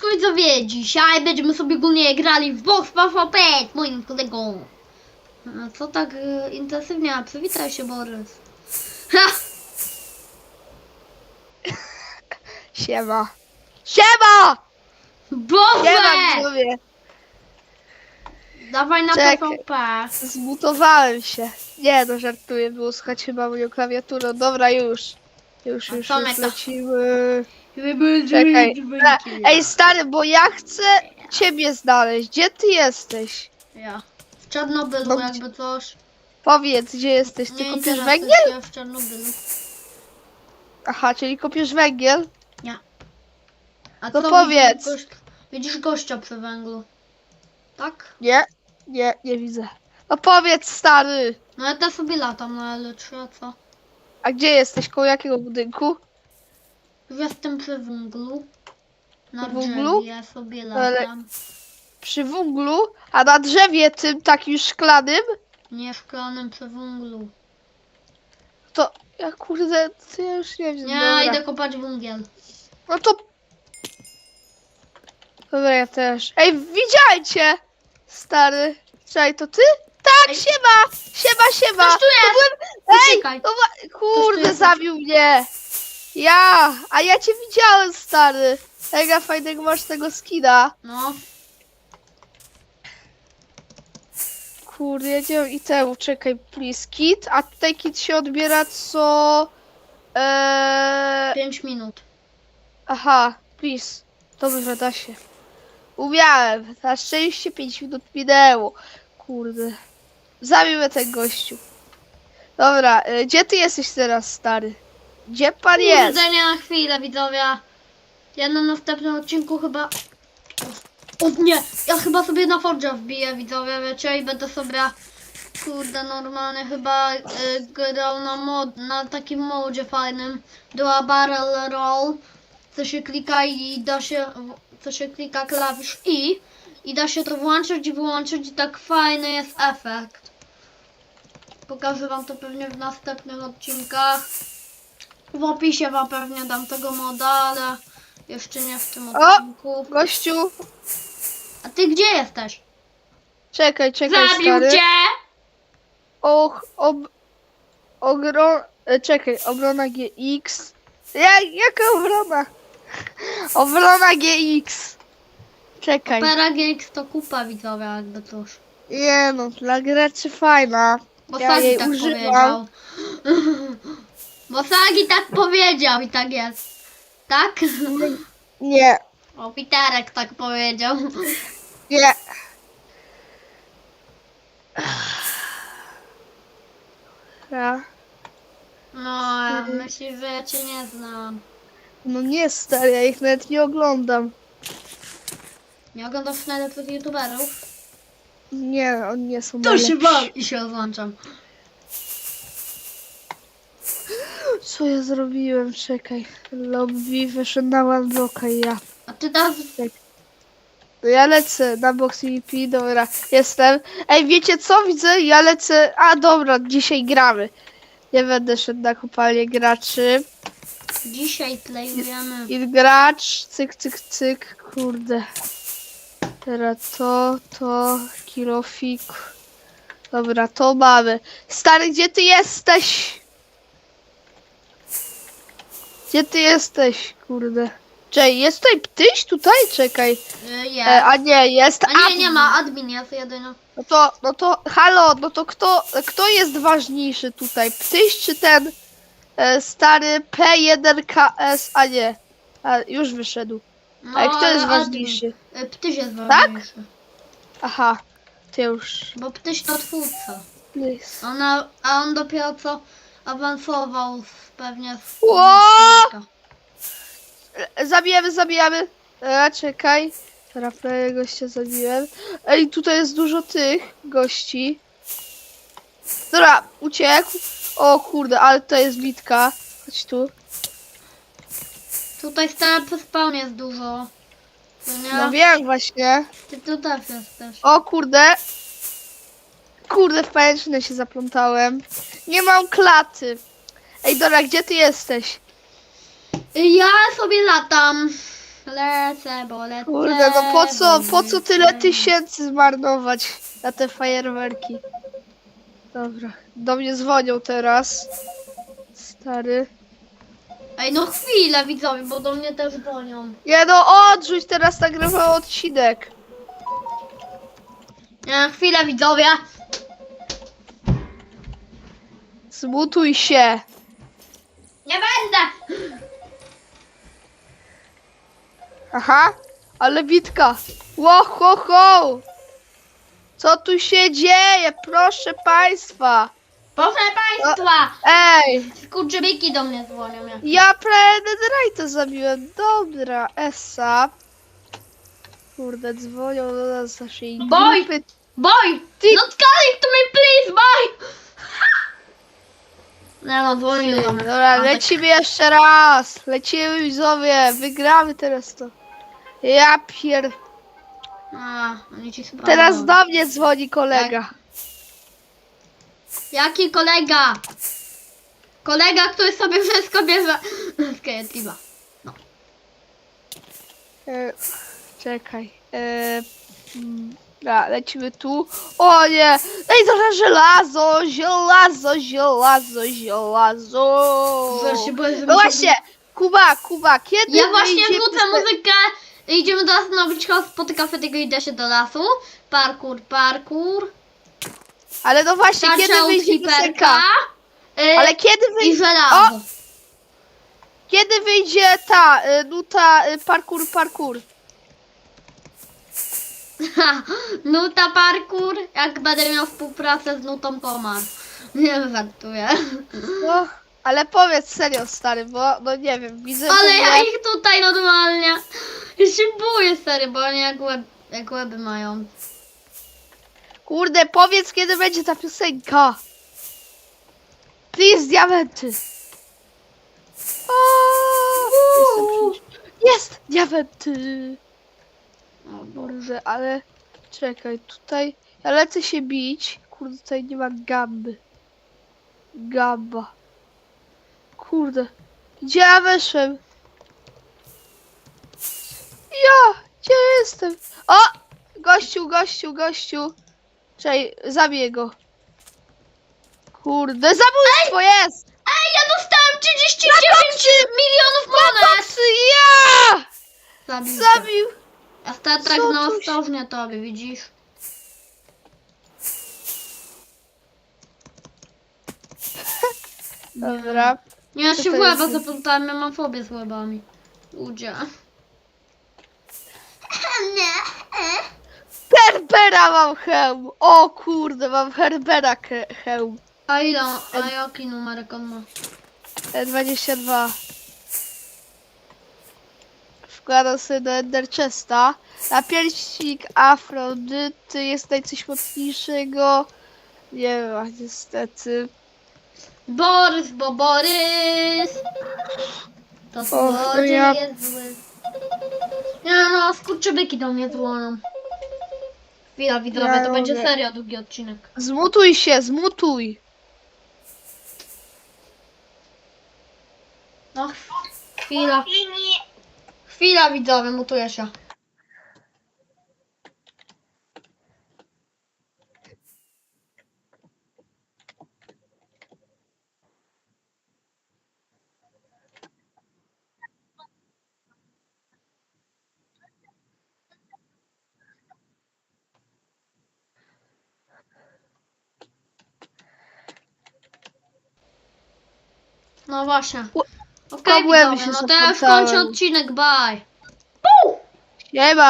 Cześć widzowie, dzisiaj będziemy sobie ogólnie grali w Box PvP z moim kolegą. A co tak e, intensywnie? A Przywitaj się Borys. Ha! Siema. Siema! Siema Boże! widzowie. Dawaj na Czekaj. PvP. Zmutowałem się. Nie no, żartuję, było słychać chyba moją klawiaturą. Dobra, już. Już, już, co już lecimy. Czekaj. Ej, stary, bo ja chcę ciebie znaleźć. Gdzie ty jesteś? Ja. W Czarnobylu No, jakby coś. Powiedz, gdzie jesteś. Ty Nie kopiesz interesuje węgiel? się w Czarnobylu. Aha, czyli kopiesz węgiel? A No co, powiedz. Widzisz, gość, widzisz gościa przy węglu. Tak? Nie, nie, nie widzę. No powiedz, stary. No ja też sobie latam na L3, a co? A gdzie jesteś? Koło jakiego budynku? Jestem przy węglu. Na W węglu? drzewie sobie Ale- latam. Przy węglu? A na drzewie tym takim szklanym? Nie szklanym przy węglu. To, ja kurde, to ja już nie wiem. Nie, dobra. idę kopać węgiel. No to... Dobra, ja też. Ej, widziałem cię! Stary. Czekaj, to ty? Tak, Ej. siema! Siema, siema! Ktoś tu jest! Ej, Uciekaj. no wa- tu kurde, jest. zabił mnie! Ja! A ja cię widziałem, stary! Mega fajnego masz tego skina. No, Kurde, wiem i temu, czekaj, please, kit, a tutaj kit się odbiera co... Eee... 5 minut. Aha, please. Dobrze, da się. Umiałem. Na szczęście 5 minut minęło. Kurde. Zabił mnie ten gościu. Dobra, y, gdzie ty jesteś teraz, stary? Gdzie pan jest? Nie na chwilę, widzowie. Ja na następnym odcinku chyba... O nie, ja chyba sobie na Forge'a wbiję, widzowie, wiecie, i będę sobie... Kurde, normalnie chyba y, grał na mod, na takim modzie fajnym. Była barrel roll, co się klika i da się, co się klika klawisz I i da się to włączyć i wyłączyć i tak fajny jest efekt. Pokażę wam to pewnie w następnych odcinkach. W opisie wam pewnie dam tego moda, ale jeszcze nie w tym O! odcinku. Gościu, A ty gdzie jesteś? czekaj, czekaj, Zabił stary. cię! Och, ob... Ogro... e, Czekaj, obrona GX. Ja, jaka obrona? Obrona GX. Czekaj. PRGX to kupa widzowie jakby cóż. Nie no, dla graczy fajna. Bo Ja jej tak używam. powiedział. Bo Sagi tak powiedział i tak jest. Tak? Nie, O, Piterek tak powiedział. nie. Ja. No, ja myślę, że ja cię nie znam. No nie stary, ja ich nawet nie oglądam. Nie oglądasz najlepszych youtuberów? Nie, oni nie są To się bał i się odłączam. Co ja zrobiłem? Czekaj. Lobby wyszedł na one bloka i ja. A ty teraz No ja lecę na box EP, dobra, jestem. Ej, wiecie co widzę? Ja lecę. A dobra, dzisiaj gramy. Nie będę szedł na kopalnię graczy. dzisiaj playujemy. I gracz, cyk, cyk, cyk, kurde. Teraz to, to, kilofik. Dobra, to mamy. Stary, gdzie ty jesteś? Gdzie ty jesteś, kurde? Czekaj, jest tutaj ptyś tutaj? Czekaj. Y, Jest. E, a nie, jest A nie, admin. nie ma, admin jest jedyny. No to, no to, halo, no to kto, kto jest ważniejszy tutaj? Ptyś czy ten e, stary P1KS? A nie, a, już wyszedł. No, A kto jest ale ważniejszy? admin. Y, Ptyś jest Tak? ważniejszy. Aha, ty już. Bo ptyś to twórca. Please. Ona, a on dopiero co awansował pewnie z Ło! Zabijamy, zabijamy. E, czekaj. Teraz prawie gościa zabiłem. Ej, tutaj jest dużo tych gości. Dobra, uciekł. O kurde, ale to jest bitka. Chodź tu. Tutaj stara przy spawn jest dużo. Nie? No wiem właśnie. Ty tu też jesteś. O kurde. Kurde, w pajęczynę się zaplątałem. Nie mam klaty. Ej, Dora, gdzie ty jesteś? Ja sobie latam. lecę, bo lecę. Kurde, no po co, bo po co tyle lecę. tysięcy zmarnować na te fajerwerki? Dobra, do mnie dzwonią teraz. Stary. Ej, no chwilę widzowie, bo do mnie też dzwonią. Nie no, odrzuć, teraz nagrywam odcinek. Nie, chwilę widzowie. Zmutuj się. Nie będę! Aha, ale bitka. Ło, ho, ho. Co tu się dzieje, proszę państwa? Proszę państwa! Ej, Skurczybyki do mnie dzwonią. Jak... ja prawie Netherite'a zabiłem. Dobra, Esa. Kurde, dzwonią do nas z naszej Boj! grupy. Boy! Ty- Not calling to me, please, boy! Nie no. Dobra, lecimy jeszcze raz. Lecimy widzowie, wygramy teraz to. Ja pier... A, oni ci sprawdzą. Teraz do mnie dzwoni kolega. Jaki kolega? Kolega, który sobie wszystko bierze Creative'a. E, czekaj. E, mm, dobra, lecimy tu. O nie! Ej, to żelazo! Żelazo, żelazo, żelazo! Się boję, że No właśnie! Kuba, Kuba, kiedy Ja właśnie wyjdzie muzykę. Idziemy do zastanowić spotyka tego idę się do lasu. Parkour, parkour. Ale no właśnie, kiedy Zaczął wyjdzie hiperka. piosenka? Y, Ale kiedy I wyjdzie... żelazo. Kiedy wyjdzie ta y, nuta y, parkour, parkour? Nuta parkour, jak będę miał współpracę z Nutą Komar. Nie żartuję. No, ale powiedz serio, stary, bo no nie wiem, widzę... Ale ja ich tutaj normalnie. Ja się boję stary, bo oni jak, łeb, jak łeby mają. Kurde, powiedz kiedy będzie ta piosenka. Please, diamenty. O, jestem Jest, diamenty. O Boże. Ale czekaj, tutaj ja lecę się bić. Kurde, tutaj nie ma gamby. Gamba. Kurde, gdzie ja weszłem? Ja, gdzie jestem? O, gościu, gościu, gościu. Czekaj, zabiję go. Kurde, zabójstwo jest! Ej, ja dostałem 39 milionów monet! Koksy, ja! Zabił. Cię. Zabił! A Star Trek Co na tu się- ostrożnie tobie, widzisz? Dobra. Nie, ja Co się to w łeba jest? zaplątałem, ja mam fobię z łebami. Ludzie. Nie. Herbera mam hełm! O kurde, mam Herbera ke- hełm. A ile, on- a jaki numerek on ma? E, 22. Wkładam sobie do Ender Chesta. A pierścik Afrodyty jest tutaj coś mocniejszego. Nie ma niestety. Borys, bo Borys! To Och, złodziej ja- jest zły. Nie no, skurczybyki do mnie dzwonią. Chwila widzowie, Ja to będzie lubię. serio długi odcinek. Zmutuj się, zmutuj! No, chwila. Chwila widzowie, mutuję się. No właśnie. Okej Kobłęby widzowie, się no to ja już zaplątałem. kończę odcinek, bye. Nie ma.